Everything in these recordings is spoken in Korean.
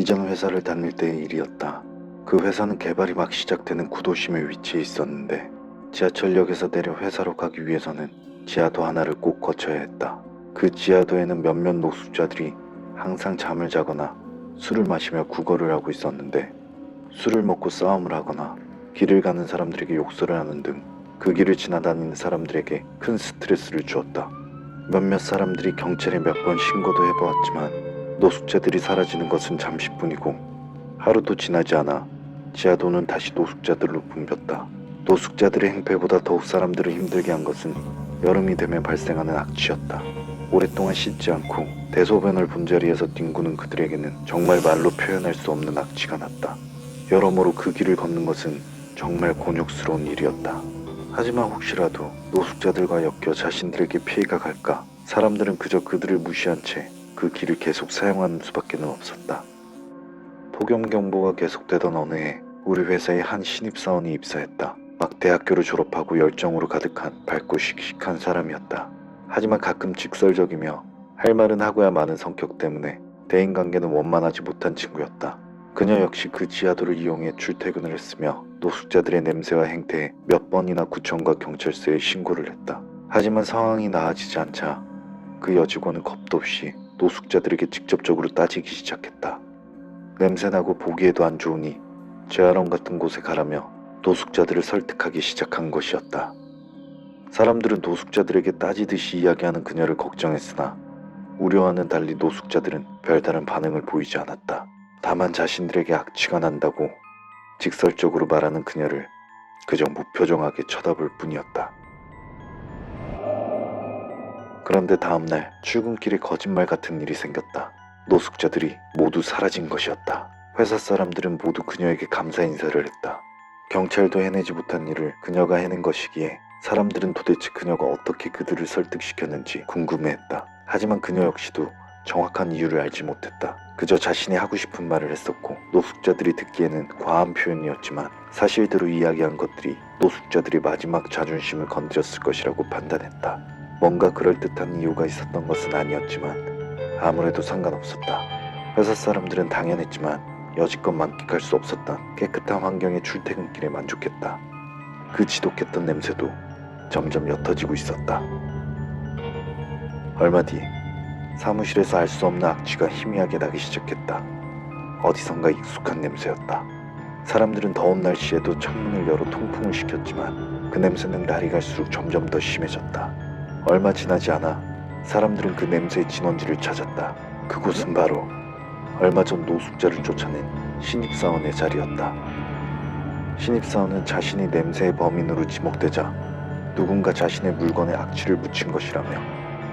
이전 회사를 다닐 때의 일이었다. 그 회사는 개발이 막 시작되는 구도심에 위치해 있었는데 지하철역에서 내려 회사로 가기 위해서는 지하도 하나를 꼭 거쳐야 했다. 그 지하도에는 몇몇 노숙자들이 항상 잠을 자거나 술을 마시며 구걸을 하고 있었는데 술을 먹고 싸움을 하거나 길을 가는 사람들에게 욕설을 하는 등 그 길을 지나다니는 사람들에게 큰 스트레스를 주었다. 몇몇 사람들이 경찰에 몇 번 신고도 해보았지만 노숙자들이 사라지는 것은 잠시뿐이고 하루도 지나지 않아 지하도는 다시 노숙자들로 붐볐다. 노숙자들의 행패보다 더욱 사람들을 힘들게 한 것은 여름이 되면 발생하는 악취였다. 오랫동안 씻지 않고 대소변을 본 자리에서 뒹구는 그들에게는 정말 말로 표현할 수 없는 악취가 났다. 여러모로 그 길을 걷는 것은 정말 곤욕스러운 일이었다. 하지만 혹시라도 노숙자들과 엮여 자신들에게 피해가 갈까 사람들은 그저 그들을 무시한 채 그 길을 계속 사용하는 수밖에 는 없었다. 폭염 경보가 계속되던 어느 해 우리 회사에 한 신입사원이 입사했다. 막 대학교를 졸업하고 열정으로 가득한 밝고 씩씩한 사람이었다. 하지만 가끔 직설적이며 할 말은 하고야 마는 성격 때문에 대인관계는 원만하지 못한 친구였다. 그녀 역시 그 지하도를 이용해 출퇴근을 했으며 노숙자들의 냄새와 행태에 몇 번이나 구청과 경찰서에 신고를 했다. 하지만 상황이 나아지지 않자 그 여직원은 겁도 없이 노숙자들에게 직접적으로 따지기 시작했다. 냄새나고 보기에도 안 좋으니 재활원 같은 곳에 가라며 노숙자들을 설득하기 시작한 것이었다. 사람들은 노숙자들에게 따지듯이 이야기하는 그녀를 걱정했으나 우려와는 달리 노숙자들은 별다른 반응을 보이지 않았다. 다만 자신들에게 악취가 난다고 직설적으로 말하는 그녀를 그저 무표정하게 쳐다볼 뿐이었다. 그런데 다음날 출근길에 거짓말 같은 일이 생겼다. 노숙자들이 모두 사라진 것이었다. 회사 사람들은 모두 그녀에게 감사 인사를 했다. 경찰도 해내지 못한 일을 그녀가 해낸 것이기에 사람들은 도대체 그녀가 어떻게 그들을 설득시켰는지 궁금해했다. 하지만 그녀 역시도 정확한 이유를 알지 못했다. 그저 자신이 하고 싶은 말을 했었고 노숙자들이 듣기에는 과한 표현이었지만 사실대로 이야기한 것들이 노숙자들의 마지막 자존심을 건드렸을 것이라고 판단했다. 뭔가 그럴듯한 이유가 있었던 것은 아니었지만 아무래도 상관없었다. 회사 사람들은 당연했지만 여지껏 만끽할 수 없었던 깨끗한 환경의 출퇴근길에 만족했다. 그 지독했던 냄새도 점점 옅어지고 있었다. 얼마 뒤 사무실에서 알 수 없는 악취가 희미하게 나기 시작했다. 어디선가 익숙한 냄새였다. 사람들은 더운 날씨에도 창문을 열어 통풍을 시켰지만 그 냄새는 날이 갈수록 점점 더 심해졌다. 얼마 지나지 않아 사람들은 그 냄새의 진원지를 찾았다. 그곳은 바로 얼마 전 노숙자를 쫓아낸 신입사원의 자리였다. 신입사원은 자신이 냄새의 범인으로 지목되자 누군가 자신의 물건에 악취를 묻힌 것이라며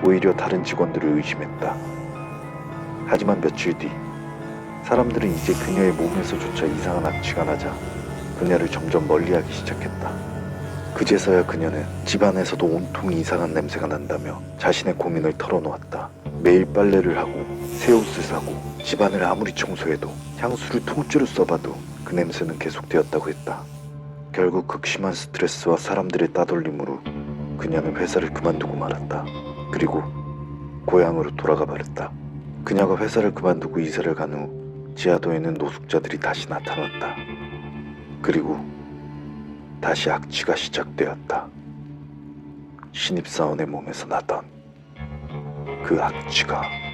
오히려 다른 직원들을 의심했다. 하지만 며칠 뒤 사람들은 이제 그녀의 몸에서조차 이상한 악취가 나자 그녀를 점점 멀리하기 시작했다. 그제서야 그녀는 집안에서도 온통 이상한 냄새가 난다며 자신의 고민을 털어놓았다. 매일 빨래를 하고 새 옷을 사고 집안을 아무리 청소해도 향수를 통째로 써봐도 그 냄새는 계속되었다고 했다. 결국 극심한 스트레스와 사람들의 따돌림으로 그녀는 회사를 그만두고 말았다. 그리고 고향으로 돌아가 버렸다. 그녀가 회사를 그만두고 이사를 간 후 지하도에는 노숙자들이 다시 나타났다. 그리고 다시 악취가 시작되었다. 신입사원의 몸에서 나던 그 악취가